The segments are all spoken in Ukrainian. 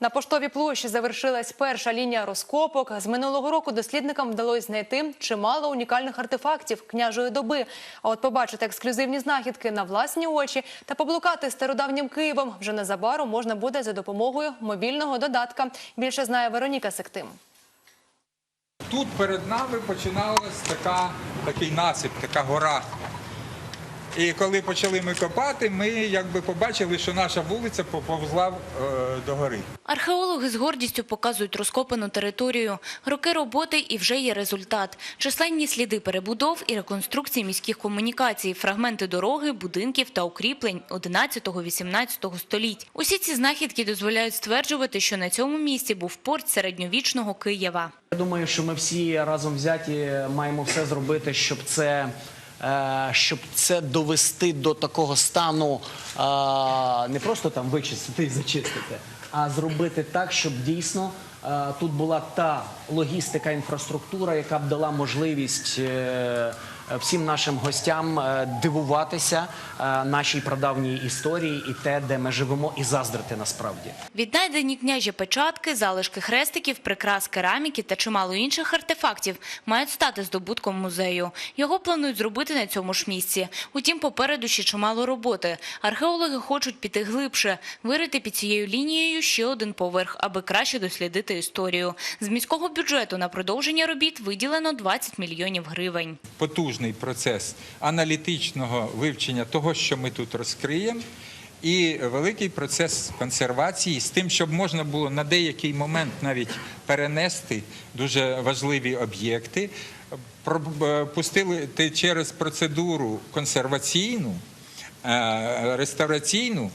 На поштовій площі завершилась перша лінія розкопок. З минулого року дослідникам вдалося знайти чимало унікальних артефактів княжої доби. А от побачити ексклюзивні знахідки на власні очі та поблукати стародавнім Києвом вже незабаром можна буде за допомогою мобільного додатка. Більше знає Вероніка Сектим. Тут перед нами починалась така, такий насип, така гора. І коли почали ми копати, ми якби побачили, що наша вулиця поповзла е, до гори. Археологи з гордістю показують розкопану територію. Роки роботи і вже є результат. Численні сліди перебудов і реконструкції міських комунікацій, фрагменти дороги, будинків та укріплень 11-18 століть. Усі ці знахідки дозволяють стверджувати, що на цьому місці був порт середньовічного Києва. Я думаю, що ми всі разом взяті маємо все зробити, щоб це. Е, Щоб це довести до такого стану, е, не просто там вичистити і зачистити, а зробити так, щоб дійсно е, тут була та логістика, інфраструктура, яка б дала можливість всім нашим гостям е, дивуватися е, нашій прадавній історії і те, де ми живемо, і заздрити насправді. Віднайдені княжі печатки, залишки хрестиків, прикрас кераміки та чимало інших артефактів мають стати здобутком музею. Його планують зробити на цьому ж місці. Утім, попереду ще чимало роботи. Археологи хочуть піти глибше, вирити під цією лінією ще один поверх, аби краще дослідити історію. З міського бюджету на продовження робіт виділено 20 мільйонів гривень. Потужний процес аналітичного вивчення того, що ми тут розкриємо, і великий процес консервації з тим, щоб можна було на деякий момент навіть перенести дуже важливі об'єкти, пропустили те через процедуру консерваційну, е, реставраційну.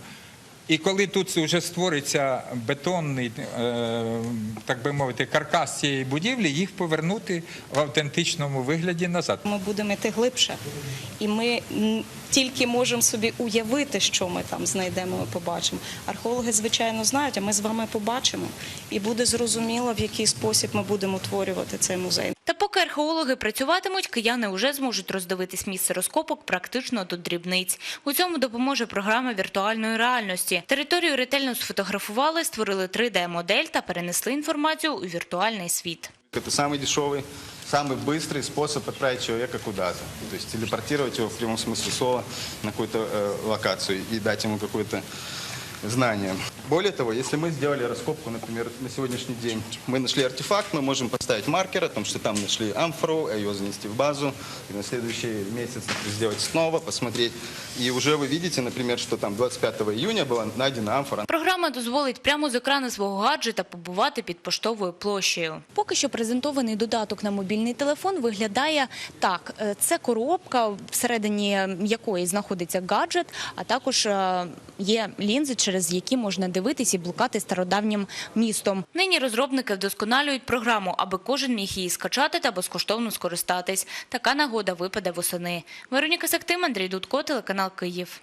І коли тут вже створиться бетонний, е, так би мовити, каркас цієї будівлі, їх повернути в автентичному вигляді назад. Ми будемо йти глибше, і ми тільки можемо собі уявити, що ми там знайдемо і побачимо. Археологи, звичайно, знають, а ми з вами побачимо, і буде зрозуміло, в який спосіб ми будемо утворювати цей музей. Та поки археологи працюватимуть, кияни вже зможуть роздивитись місце розкопок практично до дрібниць. У цьому допоможе програма віртуальної реальності. Територію ретельно сфотографували, створили 3D-модель та перенесли інформацію у віртуальний світ. Это самый дешевый, самый быстрый способ отправить человека куда-то. То есть телепортировать его в прямом смысле слова на какую-то э, локацию и дать ему какое-то знание. Более того, если мы сделали раскопку, например, на сегодняшний день, мы нашли артефакт, мы можем поставить маркер о том, что там нашли амфору, а ее занести в базу, и на следующий месяц например, сделать снова, посмотреть. И уже вы видите, например, что там 25 июня была найдена амфора. Програма дозволить прямо з екрану свого гаджета побувати під поштовою площею. Поки що презентований додаток на мобільний телефон виглядає так: Е, це коробка, всередині якої знаходиться гаджет, а також е, є лінзи, через які можна дивитись і блукати стародавнім містом. Нині розробники вдосконалюють програму, аби кожен міг її скачати та безкоштовно скористатись. Така нагода випаде восени. Вероніка Сактим, Андрій Дудко, телеканал Київ.